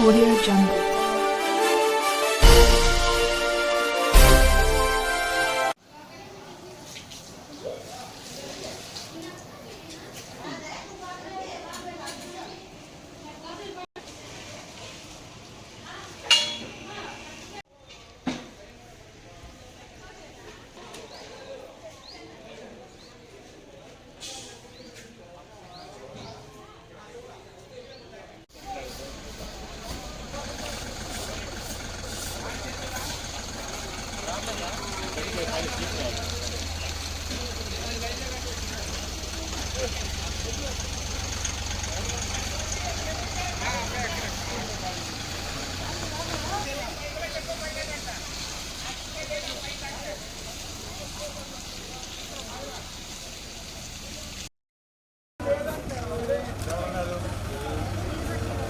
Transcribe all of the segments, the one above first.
Audio Jungle.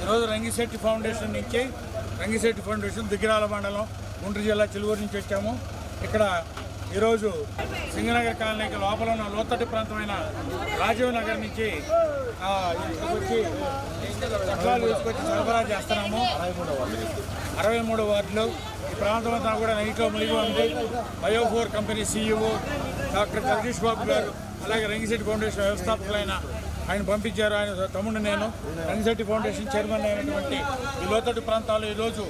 ఈరోజు Rangisetti foundation నుంచి Rangisetti foundation దిగిరాల మండలం గుంటూరు జిల్లా చిలువూరు నుంచి వచ్చాము. ఇక్కడ ఈరోజు సింగనగర్ కాలనీకి లోపల ఉన్న లోతట్టు ప్రాంతమైన రాజీవ్ నగర్ నుంచి వచ్చి పట్లాలు తీసుకొచ్చి సరఫరా చేస్తున్నాము. అరవై మూడు వార్డులు. ఈ ప్రాంతం అంతా కూడా నైట్లో మునిగి ఉంది. Biofor company CEO doctor Jagadish Babu గారు అలాగే రంగిశెట్టి ఫౌండేషన్ వ్యవస్థాపకులైన ఆయన పంపించారు. ఆయన తమ్ముడు నేను రంగిశెట్టి ఫౌండేషన్ చైర్మన్ అయినటువంటి ఈ లోతట్టు ప్రాంతాల్లో ఈరోజు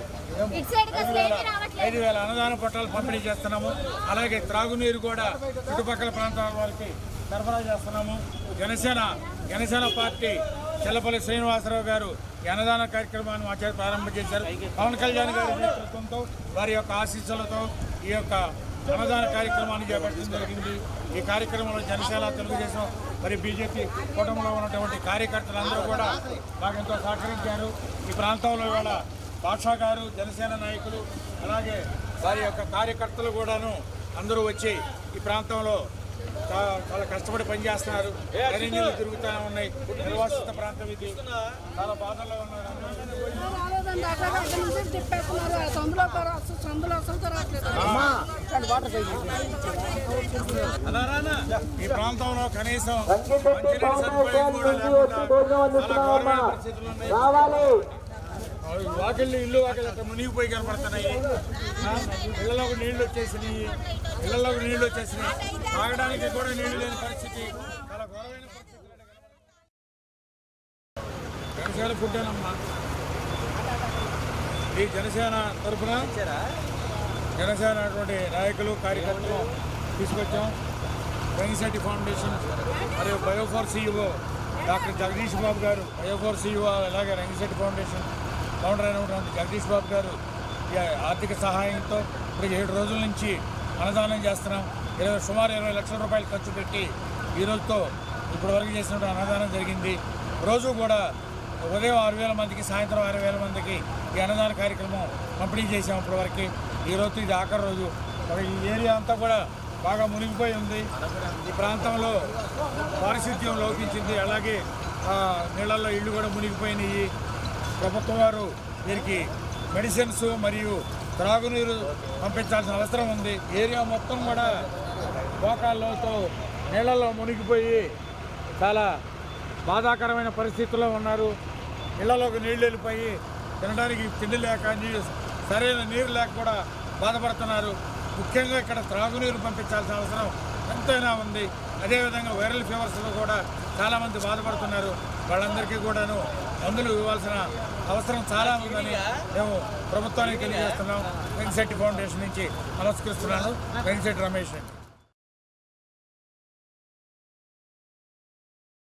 ఐదు వేల అన్నదాన పట్టాలు పంపిణీ చేస్తున్నాము. అలాగే త్రాగునీరు కూడా చుట్టుపక్కల ప్రాంతాల వారికి సరఫరా చేస్తున్నాము. జనసేన జనసేన పార్టీ చెల్లపల్లి శ్రీనివాసరావు గారు ఈ అన్నదాన కార్యక్రమాన్ని మా చేత ప్రారంభం చేశారు. పవన్ కళ్యాణ్ గారి నేతృత్వంతో వారి యొక్క ఆశీస్సులతో ఈ యొక్క అన్నదాన కార్యక్రమాన్ని చేపట్టడం జరిగింది. ఈ కార్యక్రమంలో జనసేన తెలుగుదేశం మరి బీజేపీ కూటమిలో ఉన్నటువంటి కార్యకర్తలందరూ కూడా మాకు ఎంతో సహకరించారు. ఈ ప్రాంతంలో కూడా బాషా గారు జనసేన నాయకులు అలాగే వారి యొక్క కార్యకర్తలు కూడాను అందరూ వచ్చి ఈ ప్రాంతంలో చాలా కష్టపడి పనిచేస్తున్నారు. డ్రైనేజీలు తిరుగుతూ ఉన్నాయి. నిర్వాసిత ప్రాంతం ఇది. చాలా బాధల్లో ఉన్నారు ఈ ప్రాంతంలో కనీసం వాకిళ్ళు ఇల్లు వాకిళ్ళు అక్కడ మునిగిపోయి కనపడుతున్నాయి. ఆ, ఇళ్ళలోకి నీళ్ళు వచ్చేసినాయి. ఇళ్ళలోకి నీళ్ళు వచ్చేసినాయి. తాగడానికి కూడా నీళ్ళు లేని పరిస్థితి. చాలా ఘోరమైన పరిస్థితి జనసేన ఫుడ్డేనమ్మా ఈ జనసేన తరఫున జనసేన అటువంటి నాయకులు కార్యకర్తలు తీసుకొచ్చాం. రంగిశెట్టి ఫౌండేషన్ మరియు బయోఫోర్ సీఈఓ డాక్టర్ జగదీష్ బాబు గారు బయోఫోర్ సీఈఓ అలాగే రంగిశెట్టి ఫౌండేషన్ ఫౌండర్ అయినటువంటి జగదీష్ బాబు గారు ఆర్థిక సహాయంతో ఇప్పుడు ఏడు రోజుల నుంచి అన్నదానం చేస్తున్నాం. ఇరవై సుమారు ఇరవై లక్షల రూపాయలు ఖర్చు పెట్టి ఈ రోజుతో ఇప్పటి వరకు చేసినటువంటి అన్నదానం జరిగింది. రోజు కూడా ఉదయం ఆరు వేల మందికి సాయంత్రం ఆరు వేల మందికి ఈ అన్నదాన కార్యక్రమం పంపిణీ చేసాం ఇప్పటివరకు. వరకు ఇది ఆఖరి రోజు. మరి ఈ ఏరియా అంతా కూడా బాగా మునిగిపోయి ఉంది. ఈ ప్రాంతంలో పారిశుద్ధ్యం లోపించింది. అలాగే నీళ్ళల్లో ఇళ్ళు కూడా మునిగిపోయినాయి. ప్రభుత్వం వారు దీనికి మెడిసిన్స్ మరియు త్రాగునీరు పంపించాల్సిన అవసరం ఉంది. ఏరియా మొత్తం కూడా మోకాళ్ళతో నీళ్ళల్లో మునిగిపోయి చాలా బాధాకరమైన పరిస్థితుల్లో ఉన్నారు. ఇళ్ళలోకి నీళ్ళు వెళ్ళిపోయి తినడానికి తిండి లేక నీళ్ళు సరైన నీరు లేక కూడా బాధపడుతున్నారు. ముఖ్యంగా ఇక్కడ త్రాగునీరు పంపించాల్సిన అవసరం ఎంతైనా ఉంది. అదేవిధంగా వైరల్ ఫీవర్స్లో కూడా చాలామంది బాధపడుతున్నారు. వాళ్ళందరికీ కూడాను మందులు ఇవ్వాల్సిన అవసరం చాలా ఉందని మేము ప్రభుత్వానికి తెలియజేస్తున్నాం. వెంకశెట్టి ఫౌండేషన్ నుంచి నమస్కరిస్తున్నాను. వెంకశెట్టి రమేష్ రెడ్డి.